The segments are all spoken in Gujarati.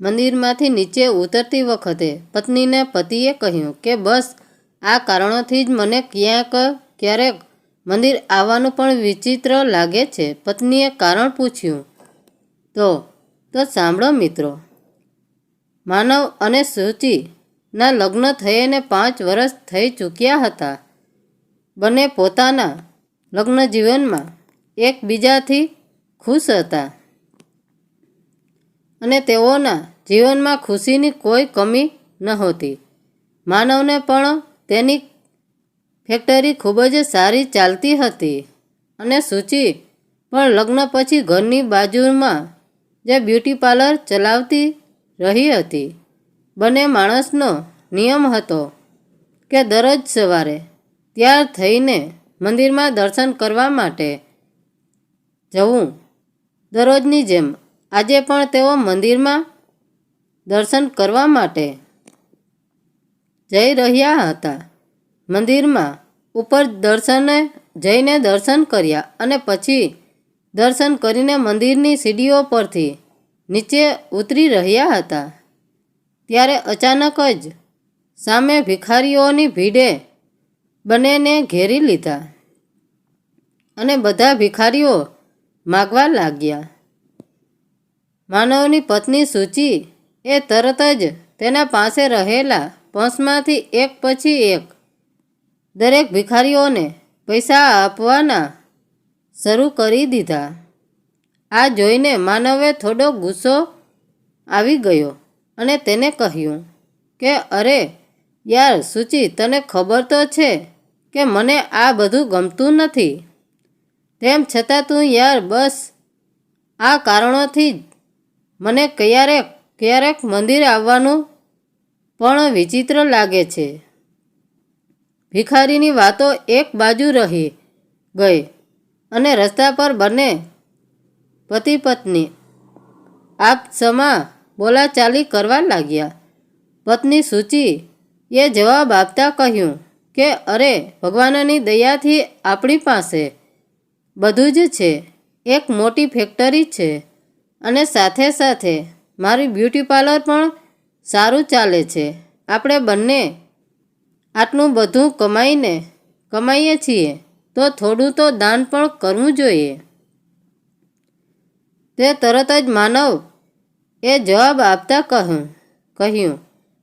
મંદિરમાંથી નીચે ઉતરતી વખતે પત્નીને પતિએ કહ્યું કે, બસ, આ કારણોથી જ મને ક્યાંક ક્યારેક મંદિર આવવાનું પણ વિચિત્ર લાગે છે. પત્નીએ કારણ પૂછ્યું. તો તો સાંભળો મિત્રો, માનવ અને સૂચિના લગ્ન થઈને પાંચ વર્ષ થઈ ચૂક્યા હતા. બંને પોતાના લગ્ન જીવનમાં એકબીજાથી ખુશ હતા. અને તેઓના જીવનમાં ખુશીની કોઈ કમી નહોતી માનવને પણ તેની ફેક્ટરી ખૂબ જ સારી ચાલતી હતી અને સૂચિ પણ લગ્ન પછી ઘરની બાજુમાં જે બ્યુટી પાર્લર ચલાવતી રહી હતી. બંને માણસનો નિયમ હતો કે દરરોજ સવારે તૈયાર થઈને મંદિરમાં દર્શન કરવા માટે જવું દરરોજની જેમ આજે પણ તેઓ મંદિરમાં દર્શન કરવા માટે જઈ રહ્યા હતા. મંદિરમાં ઉપર દર્શને જઈને દર્શન કર્યા અને પછી દર્શન કરીને મંદિરની સીડીઓ પરથી નીચે ઉતરી રહ્યા હતા. ત્યારે અચાનક જ સામે ભિખારીઓની ભીડે બંનેને ઘેરી લીધા અને બધા ભિખારીઓ માગવા લાગ્યા. માનવની પત્ની સૂચિ એ તરત જ તેના પાસે રહેલા પંસમાંથી એક પછી એક દરેક ભિખારીઓને પૈસા આપવાના શરૂ કરી દીધા. આ જોઈને માનવે થોડો ગુસ્સો આવી ગયો અને તેને કહ્યું કે, અરે, યાર સૂચિ, તને ખબર તો છે કે મને આ બધું ગમતું નથી. તેમ છતાં તું યાર બસ આ કારણોથી જ મને ક્યારેક ક્યારેક મંદિરે આવવાનું પણ વિચિત્ર લાગે છે. ભિખારીની વાતો એક બાજુ રહી ગઈ અને રસ્તા પર બંને પતિ પત્ની આપ સમા બોલાચાલી કરવા લાગ્યા. પત્ની સૂચિ એ જવાબ આપતા કહ્યું કે, અરે, ભગવાનની દયાથી આપણી પાસે બધું જ છે. એક મોટી ફેક્ટરી છે. અને સાથે સાથે મારી બ્યુટી પાર્લર પણ સારું ચાલે છે. આપણે બંને આટલું બધું કમાઈને કમાઈએ છીએ તો થોડું તો દાન પણ કરવું જોઈએ. તે તરત જ માનવ એ જવાબ આપતા કહ્યું કહ્યું,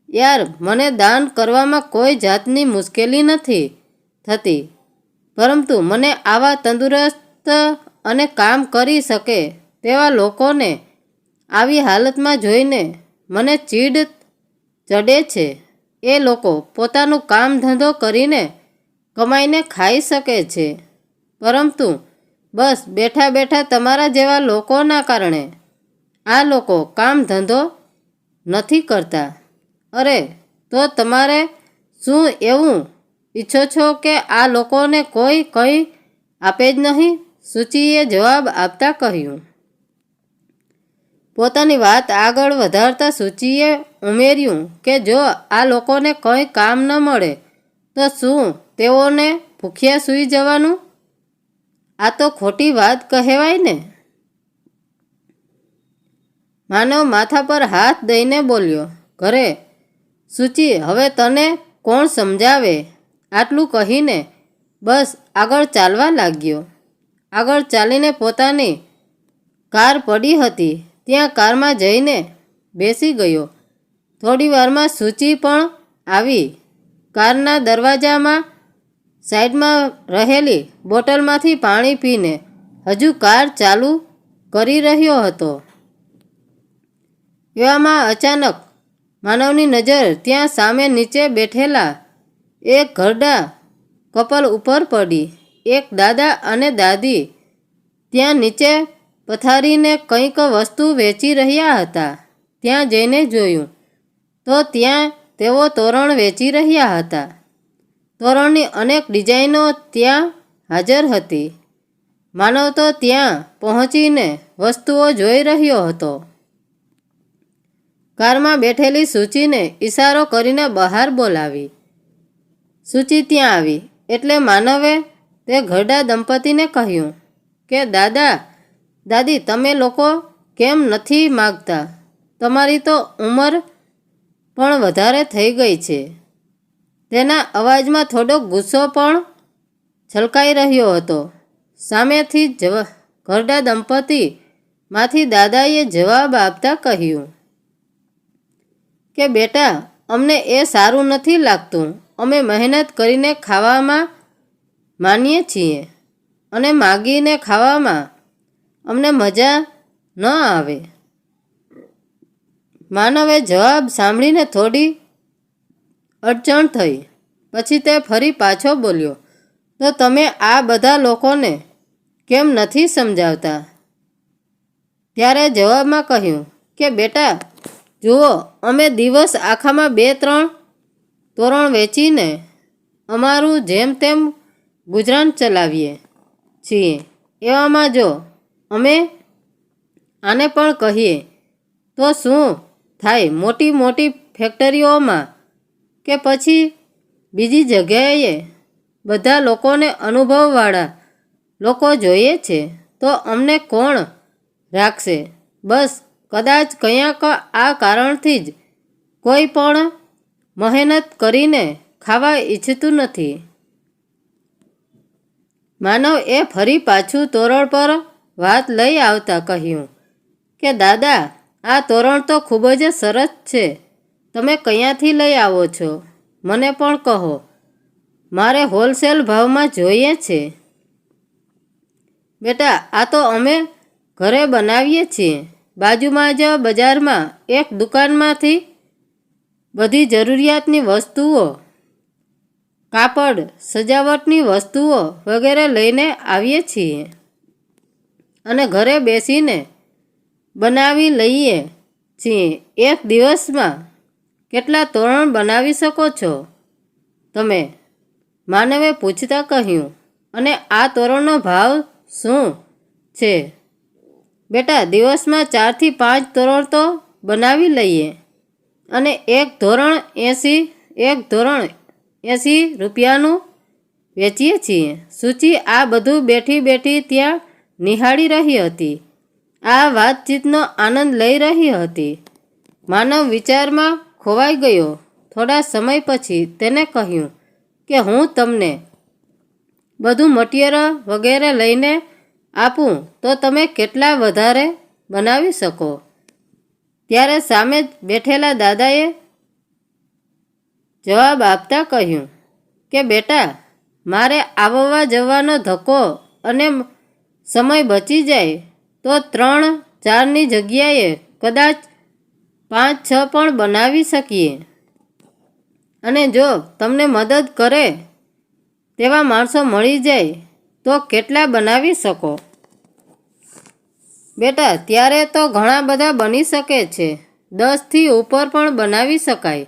યાર, મને દાન કરવામાં કોઈ જાતની મુશ્કેલી નથી થતી. પરંતુ મને આવા તંદુરસ્ત અને કામ કરી શકે તેવા લોકોને આવી હાલતમાં જોઈને મને ચીડ ચડે છે. એ લોકો પોતાનું કામ ધંધો કરીને કમાઈને ખાઈ શકે છે. પરંતુ બસ બેઠા બેઠા તમારા જેવા લોકોના કારણે આ લોકો કામ ધંધો નથી કરતા. અરે, તો તમારે શું એવું ઈચ્છો છો કે આ લોકોને કોઈ કંઈ આપે જ નહીં? સૂચિએ જવાબ આપતા કહ્યું. પોતાની વાત આગળ વધારતા સૂચિએ ઉમેર્યું કે જો આ લોકોને કંઈ કામ ન મળે, તો શું તેઓને ભૂખ્યા સૂઈ જવાનું? આ તો ખોટી વાત કહેવાય ને. માનવ માથા પર હાથ દઈને બોલ્યો, ઘરે, સૂચિ, હવે તને કોણ સમજાવે? આટલું કહીને બસ આગળ ચાલવા લાગ્યો. આગળ ચાલીને પોતાની કાર પડી હતી. ત્યાં કારમાં જઈને બેસી ગયો. થોડી વારમાં સૂચિ પણ આવી. કારના દરવાજામાં સાઈડમાં રહેલી બોટલમાંથી પાણી પીને હજુ કાર ચાલુ કરી રહ્યો હતો. એવામાં અચાનક માનવની નજર ત્યાં સામે નીચે બેઠેલા એક ઘરડા કપલ ઉપર પડી. એક દાદા અને દાદી ત્યાં નીચે પથારીને કંઈક વસ્તુ વેચી રહ્યા હતા. ત્યાં જઈને જોયું, તો ત્યાં તેઓ તોરણ વેચી રહ્યા હતા. તોરણની અનેક ડિઝાઇનો ત્યાં હાજર હતી. માનવ તો ત્યાં પહોંચીને વસ્તુઓ જોઈ રહ્યો હતો. કારમાં બેઠેલી સૂચિને ઈશારો કરીને બહાર બોલાવી. સૂચિ ત્યાં આવી, એટલે માનવે તે ઘરડા દંપતીને કહ્યું કે, દાદા દાદી, તમે લોકો કેમ નથી માગતા? તમારી તો ઉંમર પણ વધારે થઈ ગઈ છે. તેના અવાજમાં થોડો ગુસ્સો પણ છલકાઈ રહ્યો હતો. સામેથી જવા, ઘરડા દંપતીમાંથી દાદાએ જવાબ આપતા કહ્યું, કે બેટા, અમને એ સારું નથી લાગતું. અમે મહેનત કરીને ખાવામાં માનીએ છીએ અને માગીને ખાવામાં અમને મજા ન આવે. માનવે જવાબ સાંભળીને થોડી અડચણ થઈ. પછી તે ફરી પાછો બોલ્યો, તો તમે આ બધા લોકોને કેમ નથી સમજાવતા? ત્યારે જવાબમાં કહ્યું કે, બેટા, જુઓ, અમે દિવસ આખામાં બે ત્રણ તોરણ વેચીને અમારું જેમ તેમ ગુજરાન ચલાવીએ છીએ. એવામાં જો અમે આને પણ કહીએ. તો શું થાય મોટી મોટી ફેક્ટરીઓમાં કે પછી બીજી જગ્યાએ બધા લોકોને અનુભવવાળા લોકો જોઈએ છે? તો અમને કોણ રાખશે? બસ કદાચ ક્યાંક આ કારણથી જ કોઈ પણ મહેનત કરીને ખાવા ઈચ્છતું નથી. માનવ એ ફરી પાછું તોરણ પર વાત લઈ આવતા કહ્યું કે, દાદા, આ તોરણ તો ખૂબ જ સરસ છે. તમે કયાંથી લઈ આવો છો? મને પણ કહો. મારે હોલસેલ ભાવમાં જોઈએ છે. બેટા, આ તો અમે ઘરે બનાવીએ છીએ. બાજુમાં જ બજારમાં એક દુકાનમાંથી બધી જરૂરિયાતની વસ્તુઓ, કાપડ, સજાવટની વસ્તુઓ વગેરે લઈને આવીએ છીએ. અને ઘરે બેસીને બનાવી લઈએ છીએ. એક દિવસમાં કેટલા તોરણ બનાવી શકો છો? તમે માનવે પૂછતા કહ્યું, અને આ તોરણનો ભાવ શું છે? બેટા, દિવસમાં ચારથી પાંચ તોરણ તો બનાવી લઈએ. અને એક ધોરણ એંસી, એક ધોરણ એંસી રૂપિયાનું વેચીએ છીએ. સૂચિ આ બધું બેઠી બેઠી ત્યાં નિહાળી રહી હતી. આ વાતચીતનો આનંદ લઈ રહી હતી. માનવ વિચારમાં ખોવાઈ ગયો. થોડા સમય પછી તેને કહ્યું કે હું તમને બધું મટીરિયલ વગેરે લઈને આપું તો તમે કેટલા વધારે બનાવી શકો? ત્યારે સામે જ બેઠેલા દાદાએ જવાબ આપતા કહ્યું કે, બેટા, મારે આવવા જવાનો ધક્કો અને સમય બચી જાય તો ત્રણ ચારની જગ્યાએ કદાચ પાંચ, છ પણ બનાવી શકીએ. અને જો તમને મદદ કરે તેવા માણસો મળી જાય તો કેટલા બનાવી શકો? બેટા, ત્યારે તો ઘણા બધા બની શકે છે. દસથી ઉપર પણ બનાવી શકાય.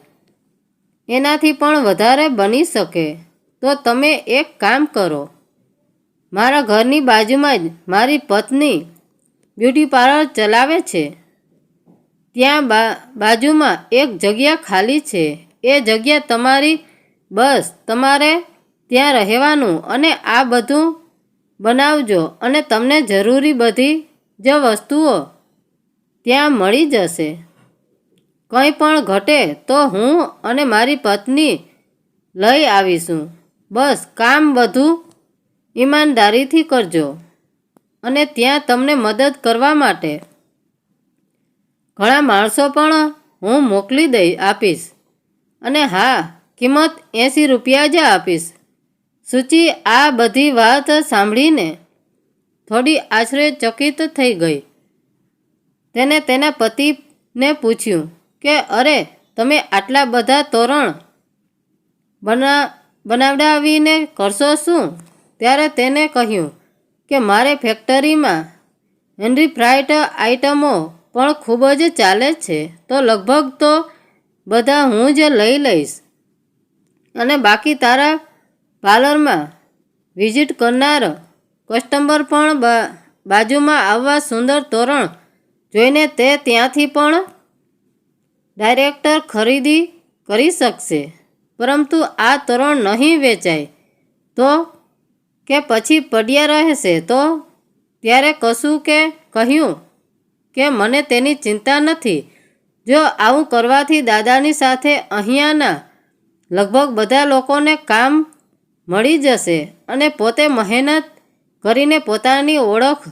એનાથી પણ વધારે બની શકે. તો તમે એક કામ કરો. મારા ઘરની બાજુમાં જ મારી પત્ની બ્યુટી પાર્લર ચલાવે છે. ત્યાં બાજુમાં એક જગ્યા ખાલી છે. એ જગ્યા તમારી બસ, તમારે ત્યાં રહેવાનું અને આ બધું બનાવજો અને તમને જરૂરી બધી જ વસ્તુઓ ત્યાં મળી જશે. કંઈ પણ ઘટે તો હું અને મારી પત્ની લઈ આવીશું. બસ, કામ બધું ઈમાનદારીથી કરજો અને ત્યાં તમને મદદ કરવા માટે. ઘણા માણસો પણ હું મોકલી દઈ આપીશ અને હા, કિંમત એંસી રૂપિયા જ આપીશ. સૂચિ આ બધી વાત સાંભળીને થોડી આશ્ચર્યચકિત થઈ ગઈ. તેને તેના પતિને પૂછ્યું કે, અરે, તમે આટલા બધા તોરણ બના, બનાવડાવીને કરશો શું? ત્યારે તેને કહ્યું કે મારે ફેક્ટરીમાં હેન્ડ્રીફ્રાઇટ આઇટમો પણ ખૂબ જ ચાલે છે, તો લગભગ તો બધા હું જ લઈ લઈશ. અને બાકી તારા પાર્લરમાં વિઝિટ કરનાર કસ્ટમર પણ બાજુમાં આવવા સુંદર તોરણ જોઈને તે ત્યાંથી પણ ડાયરેક્ટર ખરીદી કરી શકશે. પરંતુ આ તોરણ નહીં વેચાય, તો કે પછી પડ્યા રહેશે તો? ત્યારે કશું કે કહ્યું કે મને તેની ચિંતા નથી. જો આવું કરવાથી દાદાની સાથે અહીંયાના લગભગ બધા લોકોને કામ મળી જશે અને પોતે મહેનત કરીને પોતાની ઓળખ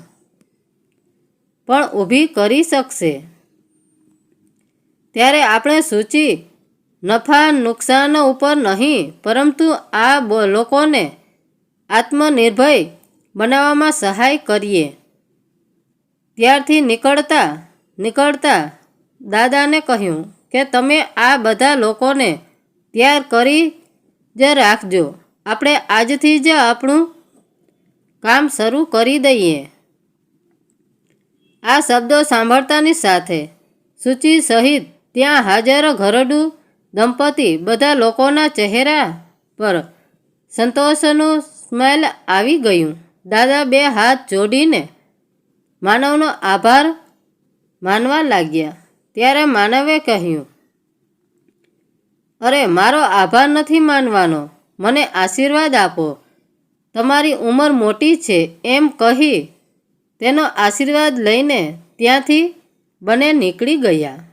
પણ ઊભી કરી શકશે. ત્યારે આપણે સૂચિ, નફા, નુકસાન ઉપર નહીં, પરંતુ આ લોકોને આત્મનિર્ભય બનાવવામાં સહાય કરીએ. ત્યારથી નીકળતા નીકળતા દાદાને કહ્યું કે તમે આ બધા લોકોને તૈયાર કરી જ રાખજો. આપણે આજથી જ આપણું કામ શરૂ કરી દઈએ. આ શબ્દો સાંભળતાની સાથે સૂચિ સહિત ત્યાં હાજર ઘરડું દંપતી બધા લોકોના ચહેરા પર સંતોષનું સ્માઇલ આવી ગયું. દાદા બે હાથ જોડીને માનવનો આભાર માનવા લાગ્યા. ત્યારે માનવે કહ્યું, અરે, મારો આભાર નથી માનવાનો. મને આશીર્વાદ આપો. તમારી ઉંમર મોટી છે એમ કહી તેનો આશીર્વાદ લઈને ત્યાંથી બંને નીકળી ગયા.